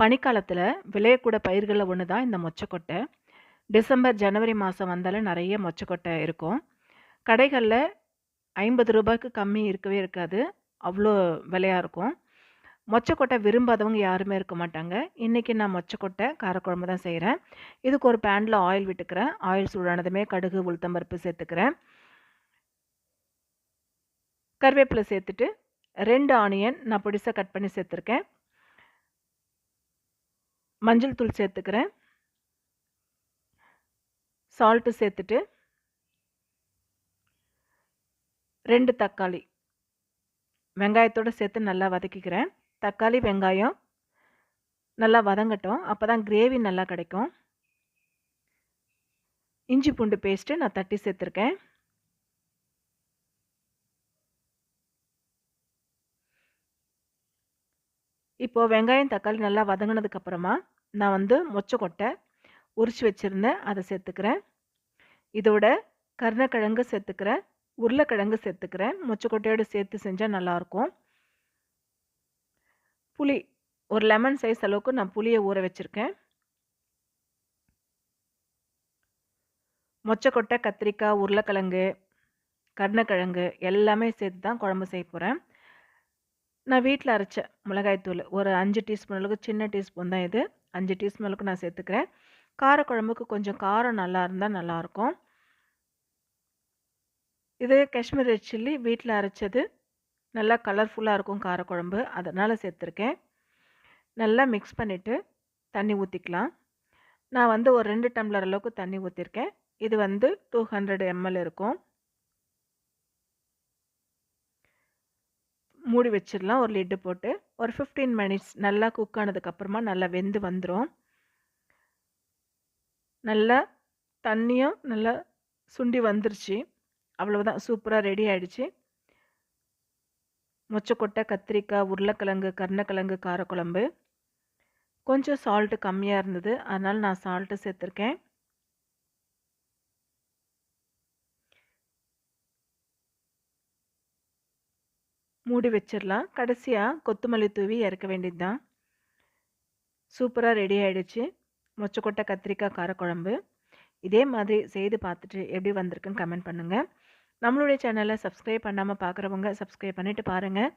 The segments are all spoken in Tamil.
பனிக்காலத்தில் விளையக்கூட பயிர்களில் ஒன்று தான் இந்த மொச்சக்கொட்டை. டிசம்பர், ஜனவரி மாதம் வந்தாலே நிறைய மொச்சக்கொட்டை இருக்கும். கடைகளில் ஐம்பது ரூபாய்க்கு கம்மி இருக்கவே இருக்காது. அவ்வளோ விலையாக இருக்கும். மொச்சக்கொட்டை விரும்பாதவங்க யாருமே இருக்க மாட்டாங்க. இன்னைக்கு நான் மொச்சக்கொட்டை காரக்குழம்பு தான் செய்கிறேன் இதுக்கு ஒரு பேனில் ஆயில் விட்டுக்கிறேன். ஆயில் சூடானதுமே கடுகு, உளுத்தம் பருப்பு சேர்த்துக்கிறேன். கருவேப்பிலை சேர்த்துட்டு ரெண்டு ஆனியன் நான் பொடிசாக கட் பண்ணி சேர்த்துருக்கேன். மஞ்சள் தூள் சேர்த்துக்கிறேன். சால்ட்டு சேர்த்துட்டு ரெண்டு தக்காளி. வெங்காயத்தோட சேர்த்து நல்லா வதக்கிக்கிறேன். தக்காளி, வெங்காயம் நல்லா வதங்கட்டும். அப்போ தான் கிரேவி நல்லா கிடைக்கும். இஞ்சி பூண்டு பேஸ்ட்டு நான் தட்டி சேர்த்துருக்கேன். இப்போ வெங்காயம், தக்காளி நல்லா வதங்கினதுக்கப்புறமா நான் வந்து மொச்சக்கொட்டை உரிச்சு வச்சுருந்தேன் அதை சேர்த்துக்கிறேன். இதோட கருணக்கிழங்கு சேர்த்துக்கிறேன். உருளைக்கிழங்கு சேர்த்துக்கிறேன். மொச்சக்கொட்டையோட சேர்த்து செஞ்சால் நல்லாயிருக்கும் புளி ஒரு லெமன் சைஸ் அளவுக்கு நான் புளியை ஊற வச்சிருக்கேன். மொச்சக்கொட்டை, கத்திரிக்காய், உருளைக்கிழங்கு, கருணக்கிழங்கு எல்லாமே சேர்த்து தான் குழம்பு செய்ய போகிறேன் நான் வீட்டில் அரைச்ச மிளகாய்த்தூள் ஒரு அஞ்சு டீஸ்பூன் அளவுக்கு சின்ன டீஸ்பூன் தான் இது. அஞ்சு டீஸ்பூன் அளவுக்கு நான் சேர்த்துக்கிறேன். காரக்குழம்புக்கு கொஞ்சம் காரம் நல்லா இருந்தால் நல்லாயிருக்கும் இது காஷ்மீர் ரெட் சில்லி வீட்டில் அரைச்சது. நல்லா கலர்ஃபுல்லாக இருக்கும் காரக்குழம்பு. அதனால் சேர்த்துருக்கேன். நல்லா மிக்ஸ் பண்ணிவிட்டு தண்ணி ஊற்றிக்கலாம் நான் வந்து ஒரு ரெண்டு டம்ளர் அளவுக்கு தண்ணி ஊற்றிருக்கேன் இது வந்து 200 எம்எல் இருக்கும். மூடி வச்சிடலாம் ஒரு லிட் போட்டு. ஒரு 15 மினிட்ஸ் நல்லா குக் ஆனதுக்கப்புறமா நல்லா வெந்து வந்துடும் நல்லா தண்ணியும் நல்லா சுண்டி வந்துருச்சு. அவ்வளோதான் சூப்பராக ரெடி ஆகிடுச்சு மொச்சக்கொட்டை, கத்திரிக்காய், உருளைக்கிழங்கு, கருணக்கிழங்கு காரக்குழம்பு. கொஞ்சம் சால்ட்டு கம்மியாக இருந்தது. அதனால் நான் சால்ட்டு சேர்த்துருக்கேன். மூடி வச்சிடலாம் கடைசியாக கொத்தமல்லி தூவி இறக்க வேண்டியது தான். சூப்பராக ரெடி ஆகிடுச்சு மொச்சக்கொட்டை, கத்திரிக்காய் காரக்குழம்பு. இதே மாதிரி செய்து பார்த்துட்டு எப்படி வந்திருக்குன்னு கமெண்ட் பண்ணுங்கள் நம்மளுடைய சேனலை சப்ஸ்கிரைப் பண்ணாமல் பார்க்குறவங்க சப்ஸ்கிரைப் பண்ணிவிட்டு பாருங்கள்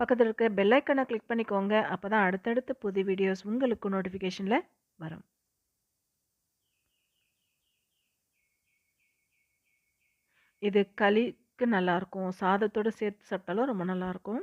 பக்கத்தில் இருக்க பெல்லைக்கனை கிளிக் பண்ணிக்கோங்க. அப்போ தான் அடுத்தடுத்து புது வீடியோஸ் உங்களுக்கு நோட்டிஃபிகேஷனில் வரும். இது களி களிக்கு நல்லாயிருக்கும் சாதத்தோட சேர்த்து சாப்பிட்டாலும் ரொம்ப நல்லாயிருக்கும்